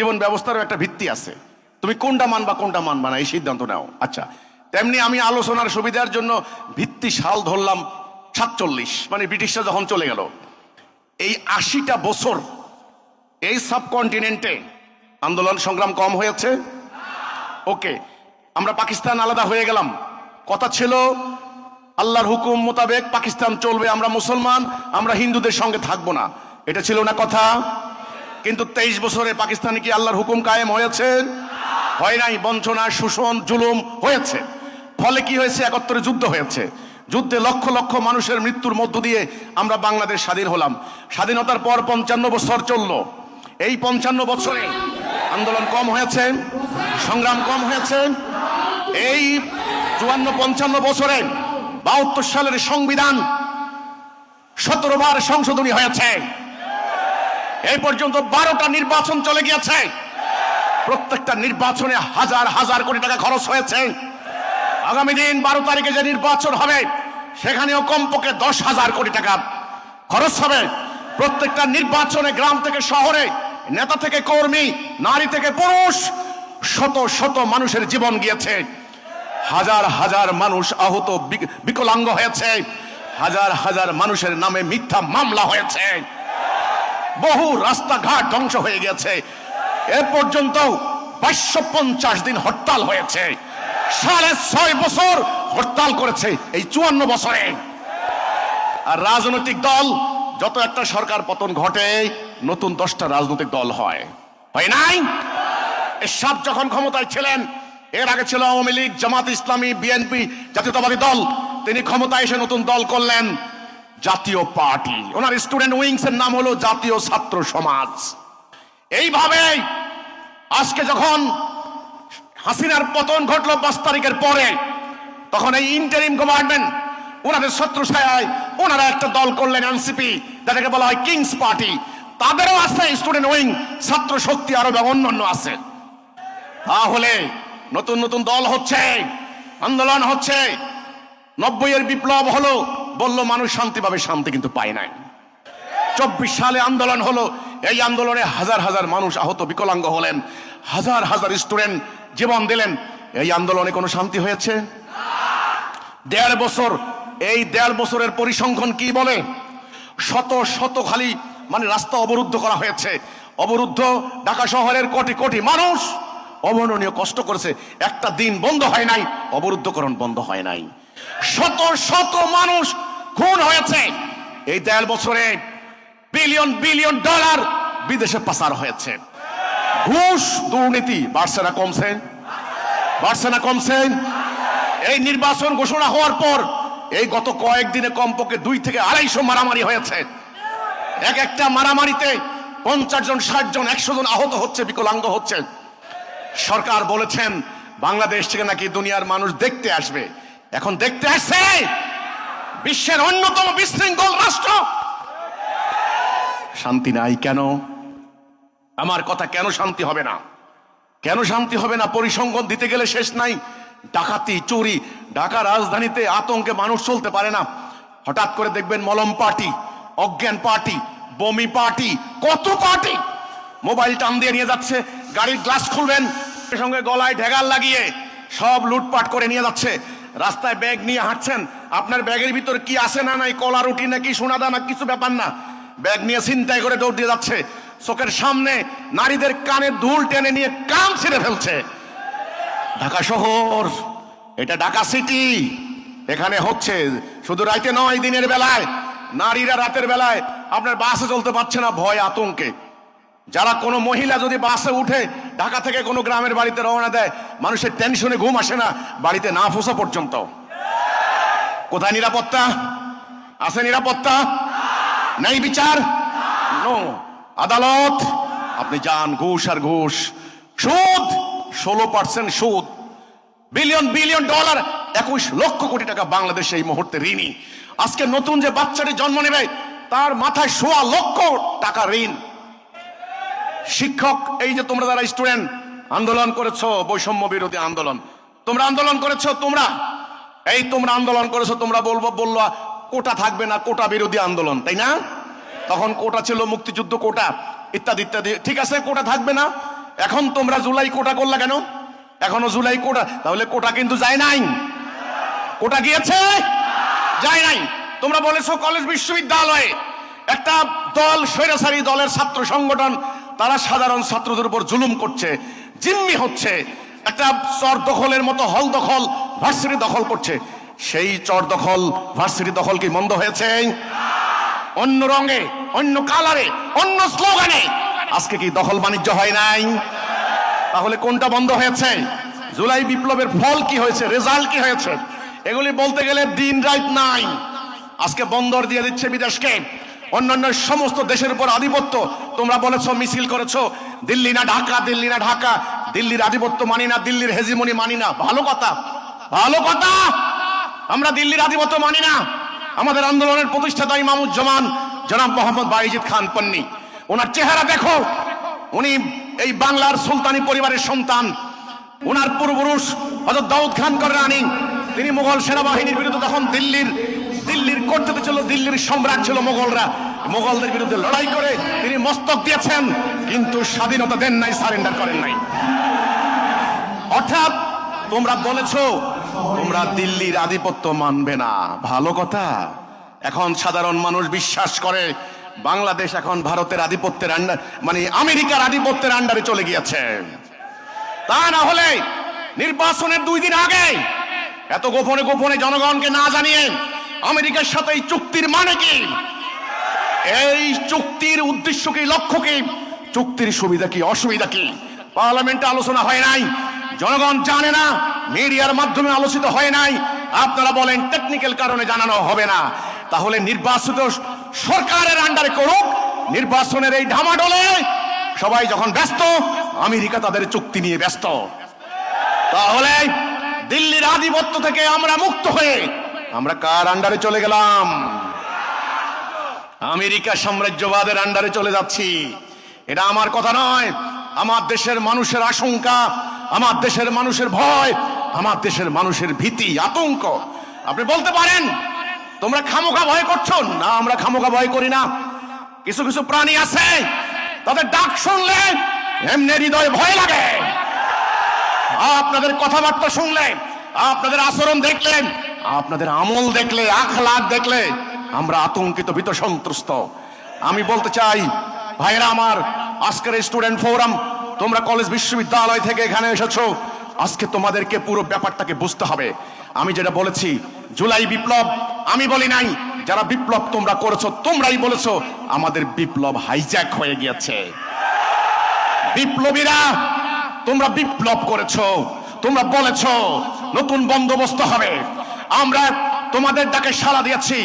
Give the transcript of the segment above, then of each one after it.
জীবন ব্যবস্থারও একটা ভিত্তি আছে। তুমি কোনটা মানবা কোনটা মানবা না, এই সিদ্ধান্ত নাও। আচ্ছা তেমনি আমি আলোচনার সুবিধার জন্য ভিত্তি সাল ধরলাম সাতচল্লিশ মানে ব্রিটিশরা যখন চলে গেল, এই আশিটা বছর এই সাবকন্টিনেন্টে আন্দোলন সংগ্রাম কম হয়েছে? ওকে, আমরা পাকিস্তান আলাদা হয়ে গেলাম। কথা ছিল, আল্লাহর হুকুম মোতাবেক পাকিস্তান চলবে, আমরা মুসলমান, আমরা হিন্দুদের সঙ্গে থাকব না। এটা ছিল না কথা। কিন্তু তেইশ বছরে পাকিস্তানে কি আল্লাহর হুকুম কায়েম হয়েছে? হয় নাই, বঞ্চনা, শোষণ, জুলুম হয়েছে। ফলে কি হয়েছে? একাত্তরে যুদ্ধ হয়েছে। যুদ্ধে লক্ষ লক্ষ মানুষের মৃত্যুর মধ্য দিয়ে আমরা বাংলাদেশ স্বাধীন হলাম। স্বাধীনতার পর পঞ্চান্ন বছর চলল। এই পঞ্চান্ন বছরে আন্দোলন কম হয়েছে, সংগ্রাম কম হয়েছে। এই চুয়ান্ন, পঞ্চান্ন বছরে বাহাত্তর সালের সংবিধান সতেরো বার সংশোধনী হয়েছে। এই পর্যন্ত বারোটা নির্বাচন চলে গিয়েছে। প্রত্যেকটা নির্বাচনে হাজার হাজার কোটি টাকা খরচ হয়েছে। আগামী দিন বারো তারিখে যে নির্বাচন হবে, সেখানেও কমপক্ষে দশ হাজার কোটি টাকা খরচ হবে। প্রত্যেকটা নির্বাচনে গ্রাম থেকে শহরে নেতা থেকে কর্মী, নারী থেকে পুরুষ, শত শত মানুষের জীবন গিয়েছে। হাজার হাজার মানুষ আহত, বিক- বিকলাঙ্গ হয়েছে। হাজার হাজার মানুষের নামে মিথ্যা মামলা হয়েছে। বহু রাস্তাঘাট ধ্বংস হয়ে গেছে। এ পর্যন্ত বাইশশো পঞ্চাশ দিন হরতাল হয়েছে। সাড়ে ছয় বছর হরতাল করেছে এই চুয়ান্ন বছরে। আর রাজনৈতিক দল, যত একটা সরকার পতন ঘটে, নতুন দশটা রাজনৈতিক দল হয়। হয় নাই? এরশাদ যখন ক্ষমতায় ছিলেন, এর আগে ছিল আওয়ামী লীগ, জামাত ইসলামী, বিএনপি, জাতীয়তাবাদী দল। তিনি ক্ষমতায় এসে নতুন দল করলেন। জাতীয় পার্টি। ওনার স্টুডেন্ট উইংস এর নাম হলো জাতীয় ছাত্র সমাজ। এইভাবে আজকে যখন হাসিনার পতন ঘটলো পাঁচ তারিখের পরে, তখন এই ইন্টারিম গভর্নমেন্ট ওনাদের শত্রু ছায় ওনারা একটা দল করলেন এনসিপি, যেটাকে বলা হয় কিংস পার্টি। তাদেরও আছে স্টুডেন্ট উইং, ছাত্র শক্তি আরও অন্যান্য আছে। তাহলে নতুন নতুন দল হচ্ছে, আন্দোলন হচ্ছে নব্বই এর বিপ্লব হলো বলল, মানুষ শান্তি পাবে, শান্তি কিন্তু পায় নাই। চব্বিশ সালে আন্দোলন হলো, এই আন্দোলনে হাজার হাজার মানুষ আহত, বিকলাঙ্গ হলেন, হাজার হাজার স্টুডেন্ট জীবন দিলেন। এই আন্দোলনে কোনো শান্তি হয়েছে? দেড় বছর, এই দেড় বছরের পরিসংখ্যান কি বলে? শত শত খালি মানে রাস্তা অবরুদ্ধ করা হয়েছে। অবরুদ্ধ, ঢাকা শহরের কোটি কোটি মানুষ অবর্ণনীয় কষ্ট করেছে। একটা দিন বন্ধ হয় নাই, অবরুদ্ধকরণ বন্ধ হয় নাই। শত শত মানুষ খুন হয়েছে। এই দেড় বছরে বিলিয়ন বিলিয়ন ডলার বিদেশে পাচার হয়েছে। ঘুষ দুর্নীতি বাড়ছে না, কমছে। বাড়ছে না, কমছে। এই নির্বাচন ঘোষণা হওয়ার পর এই গত কয়েকদিনে কমপক্ষে দুই থেকে আড়াইশো মারামারি হয়েছে। এক একটা মারামারিতে পঞ্চাশ জন, ষাট জন, একশো জন আহত হচ্ছে, বিকলাঙ্গ হচ্ছে। সরকার বলেছেন, বাংলাদেশ থেকে নাকি দুনিয়ার মানুষ দেখতে আসবে। এখন দেখতে আসছে! বিশ্বের অন্যতম বিশৃঙ্খল রাষ্ট্র। শান্তি নাই কেন? আমার কথা কেন শান্তি হবে না? কেন শান্তি হবে না? পরিসংখ্যান দিতে গেলে শেষ নাই। ডাকাতি, চুরি ঢাকা রাজধানীতে আতঙ্কে মানুষ চলতে পারে না। হঠাৎ করে দেখবেন মলম পার্টি, অজ্ঞান পার্টি, বমি পার্টি, কত পার্টি! মোবাইল টান দিয়ে নিয়ে যাচ্ছে, গাড়ির গ্লাস খুলবেন, সঙ্গে গলায় ঢেগাল লাগিয়ে সব লুটপাট করে নিয়ে যাচ্ছে। রাস্তায় ব্যাগ নিয়ে হাঁটছেন আপনার ব্যাগের ভিতর কি আছে না নাই? কলা, রুটি নাকি, সোনাদা না কিছু ব্যাপার না? ব্যাগ নিয়ে চিন্তায় করে দৌড় দিয়ে যাচ্ছে। চোখের সামনে নারীদের কানে ধুল টেনে নিয়ে কান ছিঁড়ে ফেলছে। ঢাকা শহর, এটা ঢাকা সিটি। এখানে হচ্ছে শুধু রাইতে নয়, দিনের বেলায়। নারীরা রাতের বেলায় আপনার বাসে চলতে পারছে না, ভয় আতঙ্কে। যারা কোনো মহিলা যদি বাসে উঠে ঢাকা থেকে কোনো গ্রামের বাড়িতে রওনা দেয়, মানুষের টেনশনে ঘুম আসে না, বাড়িতে না ফোসা পর্যন্ত। কোথায় নিরাপত্তা? আছে নিরাপত্তা? নেই বিচার? নো আদালত? আপনি যান, ঘুষ আর ঘুষ। সুদ? ষোলো পার্সেন্ট সুদ। বিলিয়ন বিলিয়ন ডলার, একুশ লক্ষ কোটি টাকা বাংলাদেশে এই মুহূর্তে ঋণী। আজকে নতুন যে বাচ্চাটি জন্ম নেবে, তার মাথায় সোয়া লক্ষ টাকা ঋণ। শিক্ষক, এই যে তোমরা যারা স্টুডেন্ট আন্দোলন করেছ, বৈষম্য বিরোধী আন্দোলন। তোমরা আন্দোলন করেছ, তোমরা? এই তোমরা আন্দোলন করেছ, তোমরা বলব, বলল, কোটা থাকবে না, কোটা বিরোধী আন্দোলন, তাই না? তখন কোটা ছিল মুক্তিযুদ্ধ কোটা, ইত্যাদি ইত্যাদি। ঠিক আছে, কোটা থাকবে না। এখন তোমরা জুলাই কোটা করলা কেন? এখনও জুলাই কোটা, তাহলে কোটা কিন্তু যায় নাই। কোটা গিয়েছে? যায় নাই। তোমরা বলেছ কলেজ বিশ্ববিদ্যালয়ে একটা দল, স্বৈরাচারী দলের ছাত্র সংগঠন, তারা সাধারণ ছাত্রদের উপর জুলুম করছে, জিম্মি হচ্ছে। একটা চর দখলের মতো হল দখল ভার্সিটি দখল করছে। সেই চর দখল ভার্সিটি দখল কি মন্দ হয়েছে? অন্য রঙে, অন্য কালারে, অন্য স্লোগানে। আজকে কি দখল বাণিজ্য হয় নাই? তাহলে কোনটা বন্ধ হয়েছে? জুলাই বিপ্লবের ফল কি হয়েছে? রেজাল্ট কি হয়েছে? এগুলি বলতে গেলে দিন রাত নাই। আজকে বন্দর দিয়ে দিচ্ছে বিদেশকে। অন্যান্য সমস্ত দেশের উপর আধিপত্য, তোমরা বলেছ, মিছিল করেছ। দিল্লি না ঢাকা, দিল্লি না ঢাকা। দিল্লির আধিপত্য মানি না, দিল্লির হেজিমনি মানি না। ভালো কথা। ভালো আমরা দিল্লির আধিপত্য মানি না। আমাদের আন্দোলনের প্রতিষ্ঠাতা ইমামুজ্জামান জনাব মোহাম্মদ বাইজিদ খান পন্নী। ওনার চেহারা দেখো। উনি এই বাংলার সুলতানি পরিবারের সন্তান। ওনার পূর্বপুরুষ হজরত দাউদ খান রানী। তিনি মুঘল সেনাবাহিনীর বিরুদ্ধে তখন দিল্লির দিল্লির করতে ছিল দিল্লির সম্রাট ছিল মোগলরা। মোগলদের বিরুদ্ধে লড়াই করে তিনি মস্তক দিয়েছেন, কিন্তু স্বাধীনতা দেন নাই, সারেন্ডার করেন নাই। অর্থাৎ তোমরা বলেছ তোমরা দিল্লির আধিপত্য মানবে না। ভালো কথা। এখন সাধারণ মানুষ বিশ্বাস করে, বাংলাদেশ এখন ভারতের আধিপত্যের আন্ডার মানে আমেরিকার আধিপত্যের আন্ডারে চলে গিয়েছে। তা না হলে নির্বাচনের দুই দিন আগে এত গোপনে গোপনে জনগণকে না জানিয়ে আমেরিকার সাথে এই চুক্তির মানে কি? এই চুক্তির উদ্দেশ্য কি, লক্ষ্য কি? চুক্তির সুবিধা কি, অসুবিধা কি? পার্লামেন্টে আলোচনা হয় নাই। জনগণ জানে না মিডিয়ার মাধ্যমে আলোচিত হয় নাই। আপনারা বলেন টেকনিক্যাল কারণে জানানো হবে না। তাহলে নির্বাচিত সরকারের আন্ডারে করুক, নির্বাচনের এই ঢামাডোলে সবাই যখন ব্যস্ত, আমেরিকা তাদের চুক্তি নিয়ে ব্যস্ত। তাহলে দিল্লির আধিপত্য থেকে আমরা মুক্ত হয়ে আমরা কার আন্ডারে চলে গেলাম? আমেরিকা সাম্রাজ্যবাদের আন্ডারে চলে যাচ্ছি। এটা আমার কথা নয়, আমার দেশের মানুষের আশঙ্কা আমার দেশের মানুষের ভয়, আমার দেশের মানুষের ভীতি, আতঙ্ক। আপনি বলতে পারেন, তোমরা খামোখা ভয় করছ? না, আমরা খামোখা ভয় করি না। কিছু কিছু প্রাণী আছে, তাদের ডাক শুনলে এমনি হৃদয় ভয় লাগে। আপনাদের কথাবার্তা শুনলে, আপনাদের আচরণ দেখলেন আপনাদের আমল দেখলে, আখলাখ দেখলে আমরা আতঙ্কিত, ভীত, সন্ত্রস্ত। আমি বলতে চাই ভাইরা আমার, আজকের স্টুডেন্ট ফোরাম তোমরা কলেজ বিশ্ববিদ্যালয় থেকে এখানে এসেছ। আজকে তোমাদেরকে পুরো ব্যাপারটাকে বুঝতে হবে। আমি যেটা বলেছি, জুলাই বিপ্লব, আমি বলি নাই, যারা বিপ্লব তোমরা করেছ, তোমরাই বলেছ, আমাদের বিপ্লব হাইজ্যাক হয়ে গিয়েছে। বিপ্লবীরা, তোমরা বিপ্লব করেছ, তোমরা বলেছ, নতুন বন্দোবস্ত হবে। আমরা তোমাদের ডাকে সাড়া দিয়েছি,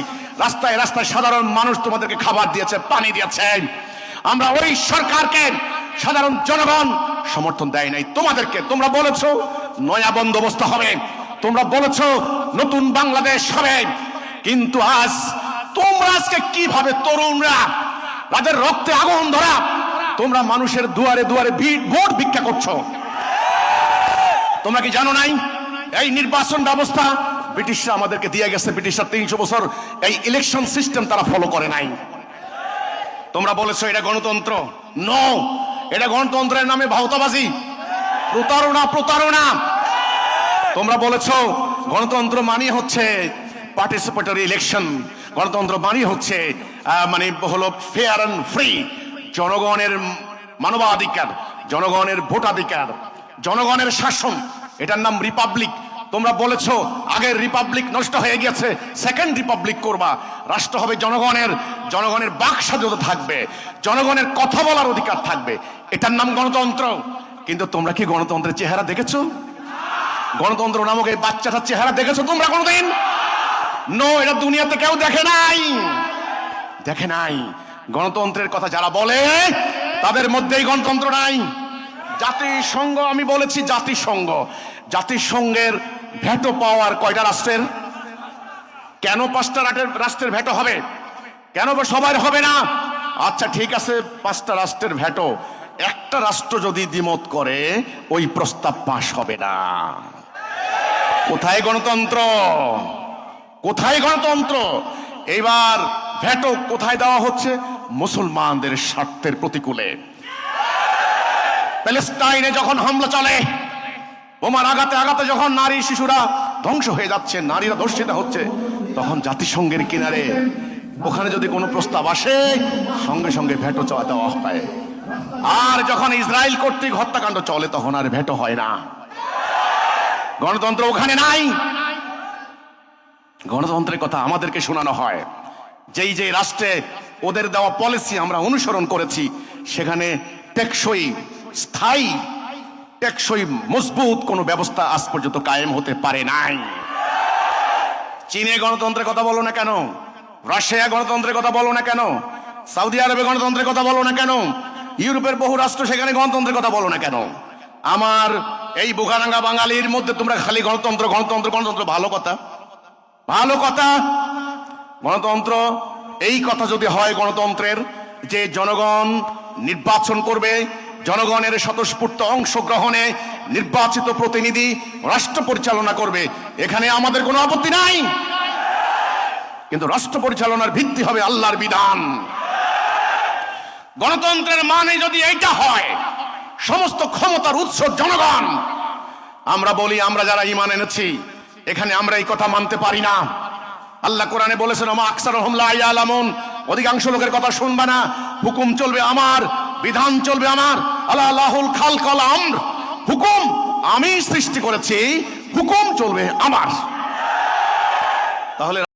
রাস্তায় রাস্তায় সাধারণ মানুষ তোমাদেরকে খাবার দিয়েছে, পানি দিয়েছে। আমরা ওই সরকারকে সাধারণ জনগণ সমর্থন দেয় নাই। তোমাদেরকে তোমরা বলেছ, নয়া বন্দোবস্ত হবে। তোমরা বলেছ, নতুন বাংলাদেশ হবে। কিন্তু আজ তোমরা আজকে কীভাবে তরুণরা, তাদের রক্তে আগুন ধরা, তোমরা মানুষের দুয়ারে দুয়ারে ভোট ভিক্ষা করছ? তোমরা কি জানো নাই? এই নির্বাচন ব্যবস্থা ব্রিটিশরা আমাদেরকে দিয়ে গেছে। ব্রিটিশরা তিনশো বছর এই ইলেকশন সিস্টেম তারা ফলো করে নাই। তোমরা বলেছ, এটা গণতন্ত্র। নো এটা গণতন্ত্রের নামে ভাওতাবাজি। প্রতারণা প্রতারণা। তোমরা বলেছ, গণতন্ত্র মানে হচ্ছে পার্টিসিপেটরি ইলেকশন গণতন্ত্র মানে হচ্ছে মানে হলো ফেয়ার অ্যান্ড ফ্রি জনগণের মানবাধিকার, জনগণের ভোটাধিকার, জনগণের শাসন। এটার নাম রিপাবলিক তোমরা বলেছ, আগের রিপাবলিক নষ্ট হয়ে গেছে সেকেন্ড রিপাবলিক করবা। রাষ্ট্র হবে জনগণের জনগণের বাক স্বাধীনতা থাকবে, জনগণের কথা বলার অধিকার থাকবে। এটার নাম গণতন্ত্র। কিন্তু তোমরা কি গণতন্ত্রের চেহারা দেখেছ? গণতন্ত্র নামক এই বাচ্চাটার চেহারা দেখেছ তোমরা কোনোদিন? নো এটা দুনিয়াতে কেউ দেখে নাই। দেখে নাই। গণতন্ত্রের কথা যারা বলে, তাদের মধ্যেই গণতন্ত্র নাই। জাতিসংঘ, আমি বলেছি জাতিসংঘ। জাতিসংঘের ভেটো পাওয়ার কয়টা রাষ্ট্রের? কেন পাঁচটা রাষ্ট্রের ভেটো হবে? কেন সবার হবে না? আচ্ছা ঠিক আছে, পাঁচটা রাষ্ট্রের ভেটো। একটা রাষ্ট্র যদি দ্বিমত করে, ওই প্রস্তাব পাশ হবে না। কোথায় গণতন্ত্র? কোথায় গণতন্ত্র? এইবার ভেটো কোথায় দেওয়া হচ্ছে? মুসলমানদের স্বার্থের প্রতিকূলে। প্যালেস্টাইনে যখন হামলা চলে বোমার আঘাতে আঘাতে যখন নারী শিশুরা ধ্বংস হয়ে যাচ্ছে, নারীরা ধর্ষিত হচ্ছে, তখন জাতিসংঘের কিনারে ওখানে যদি কোনো প্রস্তাব আসে, সঙ্গে সঙ্গে ভেটো দেওয়া হয়। আর যখন ইসরায়েল কর্তৃক হত্যাকাণ্ড চলে, তখন আর ভেটো হয় না। গণতন্ত্র ওখানে নাই। গণতন্ত্রের কথা আমাদেরকে শোনানো হয়। যেই যে রাষ্ট্রে ওদের দেওয়া পলিসি আমরা অনুসরণ করেছি, সেখানে টেকসই, স্থায়ী টেকসই মজবুত কোনো ব্যবস্থা আজ পর্যন্ত কায়েম হতে পারে নাই। চীনে গণতন্ত্রের কথা বলো না কেন? রাশিয়া গণতন্ত্রের কথা বলো না কেন? সৌদি আরবে গণতন্ত্রের কথা বলো না কেন? ইউরোপের বহু রাষ্ট্র সেখানে গণতন্ত্রের কথা বলো না কেন? আমার এই বুখারাঙ্গা বাঙালির মধ্যে তোমরা খালি গণতন্ত্র গণতন্ত্র গণতন্ত্র ভালো কথা। ভালো কথা। গণতন্ত্র, এই কথা যদি হয় গণতন্ত্রের, যে জনগণ নির্বাচন করবে জনগণের স্বতঃস্ফূর্ত অংশগ্রহণে নির্বাচিত প্রতিনিধি রাষ্ট্র পরিচালনা করবে। এখানে আমাদের কোনো আপত্তি নাই। কিন্তু রাষ্ট্র পরিচালনার ভিত্তি হবে আল্লাহর বিধান। গণতন্ত্রের মানে যদি এইটা হয়, সমস্ত ক্ষমতার উৎস জনগণ। আমরা বলি, আমরা যারা ইমান এনেছি, এখানে আমরা এই কথা মানতে পারি না। আল্লাহ কোরআনে বলেছেন আমা আকসার আলামুন অধিকাংশ লোকের কথা শুনবা না। হুকুম চলবে আমার, বিধান চলবে আমার। আল্লাহ খাল কল আমর। হুকুম আমি সৃষ্টি করেছি হুকুম চলবে আমার। তাহলে